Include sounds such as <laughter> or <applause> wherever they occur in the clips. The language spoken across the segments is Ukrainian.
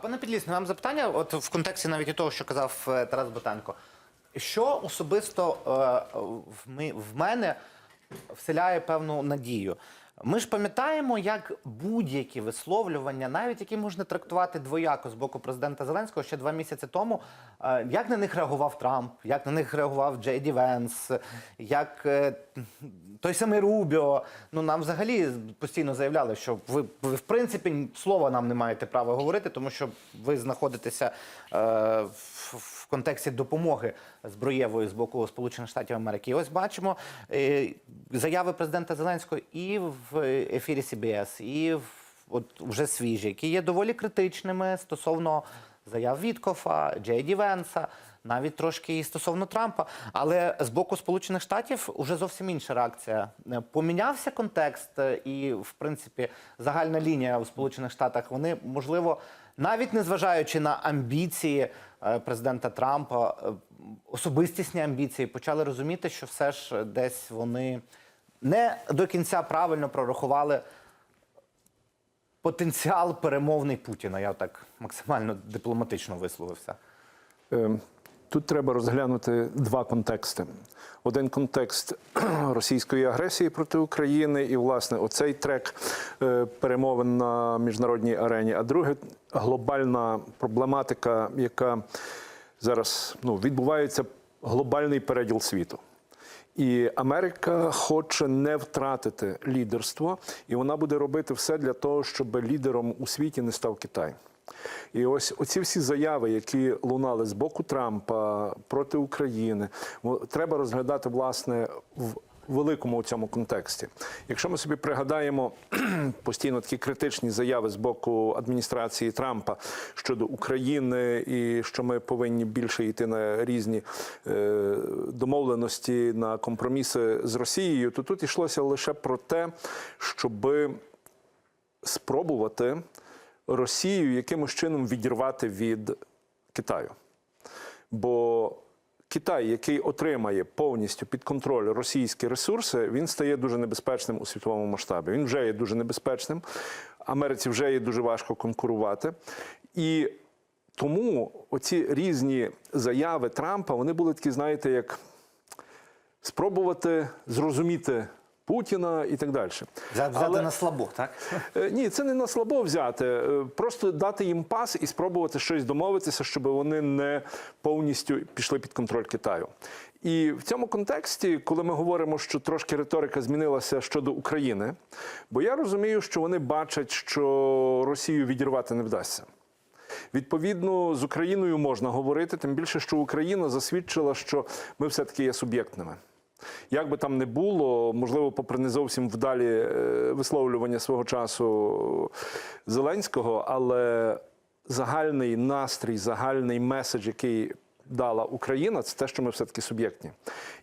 Пане Підлісне, нам запитання, от в контексті навіть того, що казав е, Тарас Ботенко. Що особисто е, в мене вселяє певну надію? Ми ж пам'ятаємо, як будь-які висловлювання, навіть які можна трактувати двояко з боку президента Зеленського ще два місяці тому, е, як на них реагував Трамп, як на них реагував Джей Ді Венс, як е, той самий Рубіо. Ну нам взагалі постійно заявляли, що ви, ви в принципі слова нам не маєте права говорити, тому що ви знаходитеся е, в, в контексті допомоги зброєвої з боку Сполучених Штатів Америки. І ось бачимо е, заяви президента Зеленського і в ефірі CBS, і от вже свіжі, які є доволі критичними стосовно заяв Віткофа, Джей Ді Венса, навіть трошки і стосовно Трампа. Але з боку Сполучених Штатів уже зовсім інша реакція. Е, Помінявся контекст, е, і в принципі загальна лінія у Сполучених Штатах. Вони можливо, навіть незважаючи на амбіції е, президента Трампа, особистісні амбіції, почали розуміти, що все ж десь вони не до кінця правильно прорахували потенціал перемовний Путіна. Я так максимально дипломатично висловився. Е, Тут треба розглянути два контексти. Один контекст <clears throat> російської агресії проти України, і, власне, оцей трек е, перемовин на міжнародній арені. А друге глобальна проблематика, яка зараз ну, відбувається глобальний переділ світу. І Америка хоче не втратити лідерство, і вона буде робити все для того, щоб лідером у світі не став Китай. І ось оці всі заяви, які лунали з боку Трампа проти України, треба розглядати власне в великому цьому контексті. Якщо ми собі пригадаємо <clears throat> постійно такі критичні заяви з боку адміністрації Трампа щодо України, і що ми повинні більше йти на різні е, домовленості, на компроміси з Росією, то тут йшлося лише про те, щоби спробувати Росію якимось чином відірвати від Китаю. Бо Китай, який отримає повністю під контроль російські ресурси, він стає дуже небезпечним у світовому масштабі. Він вже є дуже небезпечним. Америці вже є дуже важко конкурувати. І тому оці різні заяви Трампа вони були такі, знаєте, як спробувати зрозуміти Путіна і так далі. Взяти Але- на слабо, так? Е, Ні, це не на слабо взяти. Е, Просто дати їм пас і спробувати щось домовитися, щоб вони не повністю пішли під контроль Китаю. І в цьому контексті, коли ми говоримо, що трошки риторика змінилася щодо України, бо я розумію, що вони бачать, що Росію відірвати не вдасться. Відповідно, з Україною можна говорити, тим більше, що Україна засвідчила, що ми все-таки є суб'єктними. Як би там не було, можливо, попри не зовсім вдалі е, висловлювання свого часу Зеленського, але загальний настрій, загальний меседж, який дала Україна, це те, що ми все-таки суб'єктні.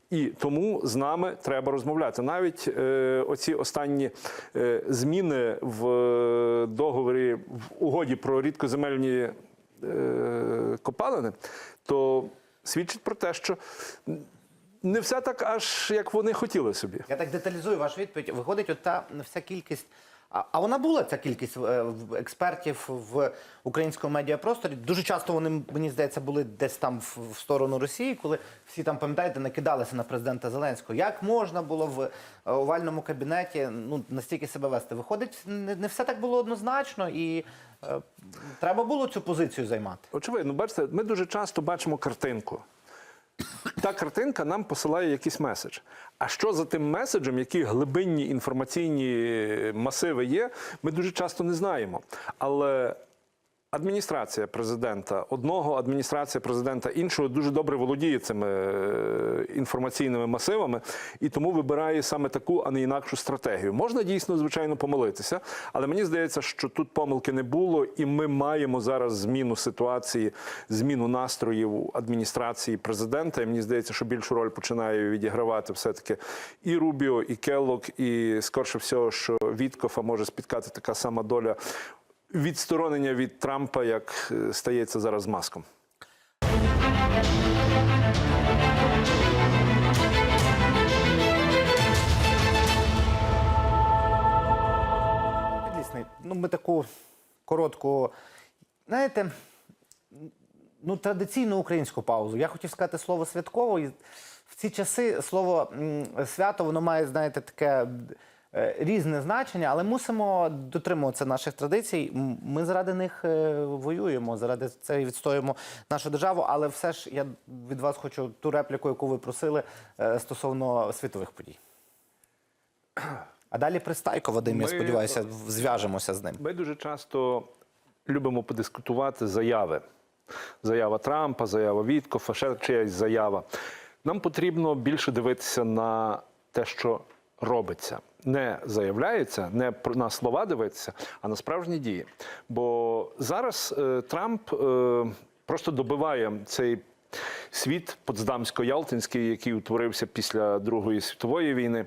І тому з нами треба розмовляти. Навіть е, оці останні е, зміни в е, договорі в угоді про рідкоземельні е, копалини, то свідчить про те, що не все так, аж як вони хотіли собі. Я так деталізую вашу відповідь. Виходить, от та вся кількість. А, а вона була ця кількість е, експертів в українському медіапросторі. Дуже часто вони, мені здається, були десь там в, сторону Росії, коли всі там, пам'ятаєте, накидалися на президента Зеленського. Як можна було в е, овальному кабінеті ну, настільки себе вести? Виходить, не, не все так було однозначно, і е, треба було цю позицію займати. Очевидно, бачите, ми дуже часто бачимо картинку. Та картинка нам посилає якийсь меседж. А що за тим меседжем, які глибинні інформаційні масиви є, ми дуже часто не знаємо. Але адміністрація президента одного, адміністрація президента іншого дуже добре володіє цими е, інформаційними масивами і тому вибирає саме таку, а не інакшу стратегію. Можна дійсно, звичайно, помилитися, але мені здається, що тут помилки не було, і ми маємо зараз зміну ситуації, зміну настроїв адміністрації президента. І мені здається, що більшу роль починає відігравати все-таки і Рубіо, і Келлок, і скорше всього, що Віткофа може спіткати така сама доля відсторонення від Трампа, як е, стається зараз маском. Підлісний, ну ми таку коротку знаєте, ну, традиційну українську паузу. Я хотів сказати слово святково. І в ці часи слово свято воно має, знаєте, таке різне значення, але мусимо дотримуватися наших традицій. Ми заради них е, воюємо, заради це відстоюємо нашу державу. Але все ж я від вас хочу ту репліку, яку ви просили е, стосовно світових подій. А далі Пристайко, Вадим, я сподіваюся, зв'яжемося з ним. Ми дуже часто любимо подискутувати заяви. Заява Трампа, заява Віткофа, ще чиясь заява. Нам потрібно більше дивитися на те, що робиться. Не заявляється, не на слова дивитися, а на справжні дії. Бо зараз е, Трамп е, просто добиває цей світ Потсдамсько-Ялтинський, який утворився після Другої світової війни.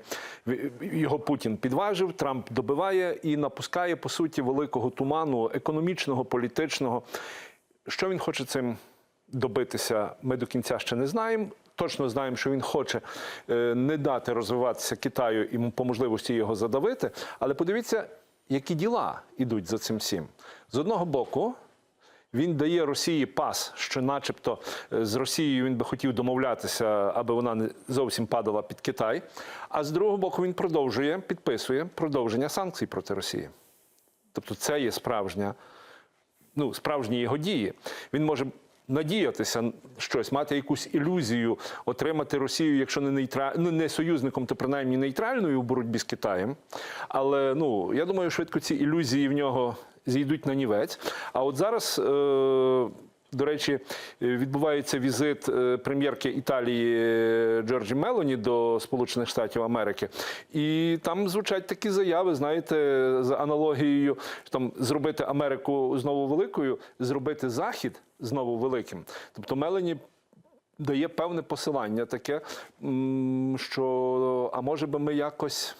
Його Путін підважив, Трамп добиває і напускає по суті великого туману економічного, політичного. Що він хоче цим добитися, ми до кінця ще не знаємо. Точно знаємо, що він хоче е, не дати розвиватися Китаю і по можливості його задавити. Але подивіться, які діла йдуть за цим всім. З одного боку, він дає Росії пас, що, начебто, е, з Росією він би хотів домовлятися, аби вона не зовсім падала під Китай. А з другого боку, він продовжує, підписує продовження санкцій проти Росії. Тобто, це є справжня, ну, справжні його дії. Він може надіятися на щось, мати якусь ілюзію, отримати Росію, якщо не нейтра... ну, не союзником, то принаймні нейтральною у боротьбі з Китаєм. Але ну, я думаю, швидко ці ілюзії в нього зійдуть на нівець. А от зараз. Е- до речі, е, відбувається візит е, прем'єрки Італії е, Джорджі Мелоні до Сполучених Штатів Америки, і там звучать такі заяви, знаєте, за аналогією там зробити Америку знову великою, зробити Захід знову великим. Тобто Мелоні дає певне посилання таке, що а може би ми якось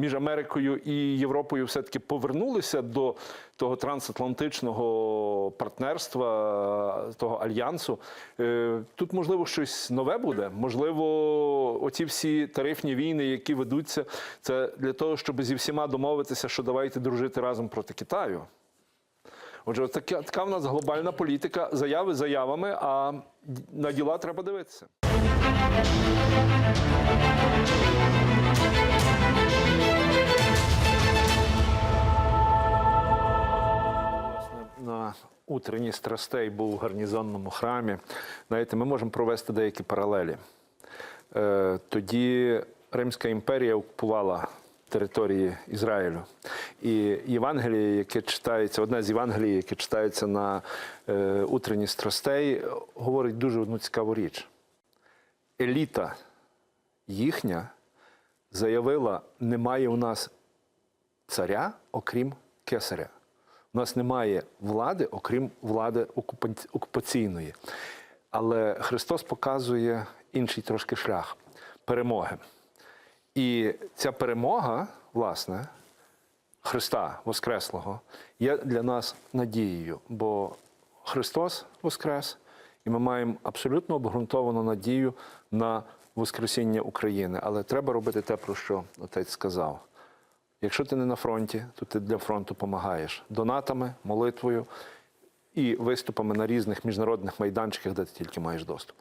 між Америкою і Європою все-таки повернулися до того трансатлантичного партнерства, того альянсу. Е, Тут, можливо, щось нове буде. Можливо, оці всі тарифні війни, які ведуться, це для того, щоб зі всіма домовитися, що давайте дружити разом проти Китаю. Отже, така, така в нас глобальна політика, заяви заявами, а на діла треба дивитися. На утренні страстей був в гарнізонному храмі. Знаєте, ми можемо провести деякі паралелі. Е, Тоді Римська імперія окупувала території Ізраїлю. І Євангеліє, яке читається, одне з Євангелій, яке читається на е, утренні страстей, говорить дуже одну цікаву річ. Еліта їхня заявила, немає у нас царя, окрім кесаря. У нас немає влади, окрім влади окупаційної. Але Христос показує інший трошки шлях перемоги. І ця перемога, власне, Христа Воскреслого, є для нас надією, бо Христос Воскрес, і ми маємо абсолютно обґрунтовану надію на Воскресіння України. Але треба робити те, про що отець сказав. Якщо ти не на фронті, то ти для фронту допомагаєш донатами, молитвою і виступами на різних міжнародних майданчиках, де ти тільки маєш доступ.